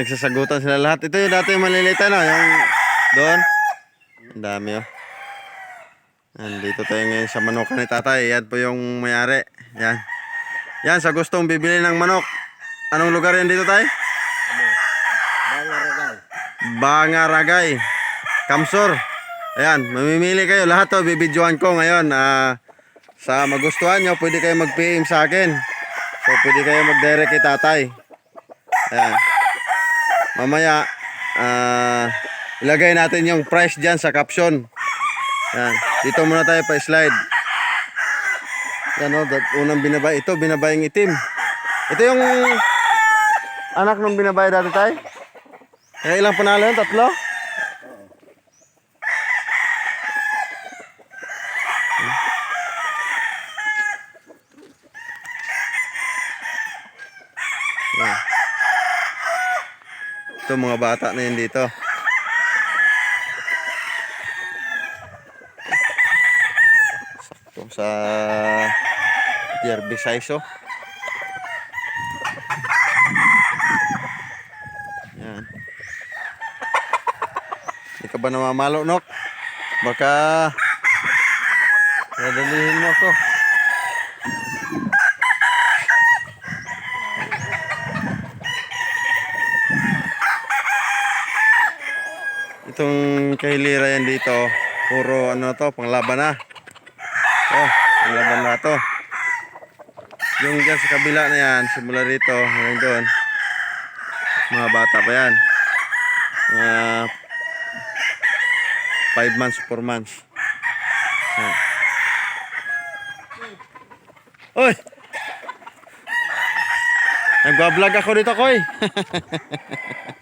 Nagsasagutan sila lahat. Ito yung dati yung maliliit ano, yung doon. Ang dami oh. Nandito tayo ngayon sa manokan ni tatay. Yan po yung mayari. Yan. Yan, sa gustong bibili ng manok. Anong lugar yan dito tay? Bangaragay. Bangaragay. Kamsor. Ayan, mamimili kayo. Lahat to, bibidyohan ko ngayon. Ah, sa magustuhan nyo, pwede kayo mag-PM sa akin. So, pwede kayo mag-direct kay tatay. Ayan. Mamaya, ah, ilagay natin yung price dyan sa caption. Ayan. Dito muna tayo pa-slide. Yan o, dat- unang binabay. Ito, binabayang itim. Ito yung anak ng binabay dati tayo. Kaya ilang panalo yun? Tatlo? Yan. Ito mga bata na yun dito. Sakto sa Derby Saiso. Yan. Hindi ka ba namamalo, Nok? Baka dadalihin mo ako. Itong kahilira yan dito, puro ano to, panglaban na. Oh, panglaban na to. Yung dyan sa kabila na yan, simula rito hanggang doon. Mga bata pa yan. Mga 5 months, 4 months. Yan. Oy! Nagbablog ako dito, Koy.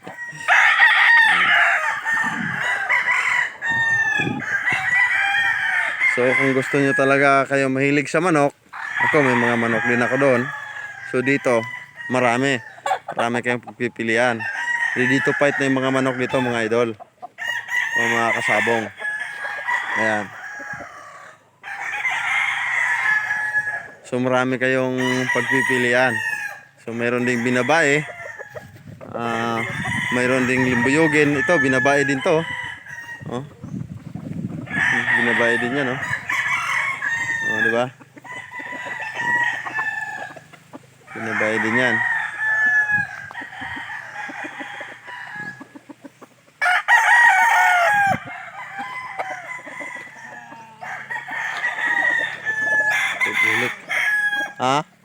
So kung gusto nyo talaga kayo mahilig sa manok, ako may mga manok din ako doon. So dito, marami. Marami kayong pagpipilian. Ready to fight na yung mga manok dito mga idol. O mga kasabong. Ayan. So marami kayong pagpipilian. So mayroon ding binabae. Ah, mayroon ding limbuyugin. Ito, binabae din to. Oh binabayad din niya, no? O, oh. oh, di ba? Binabayad din yan. Tupulik. Ha?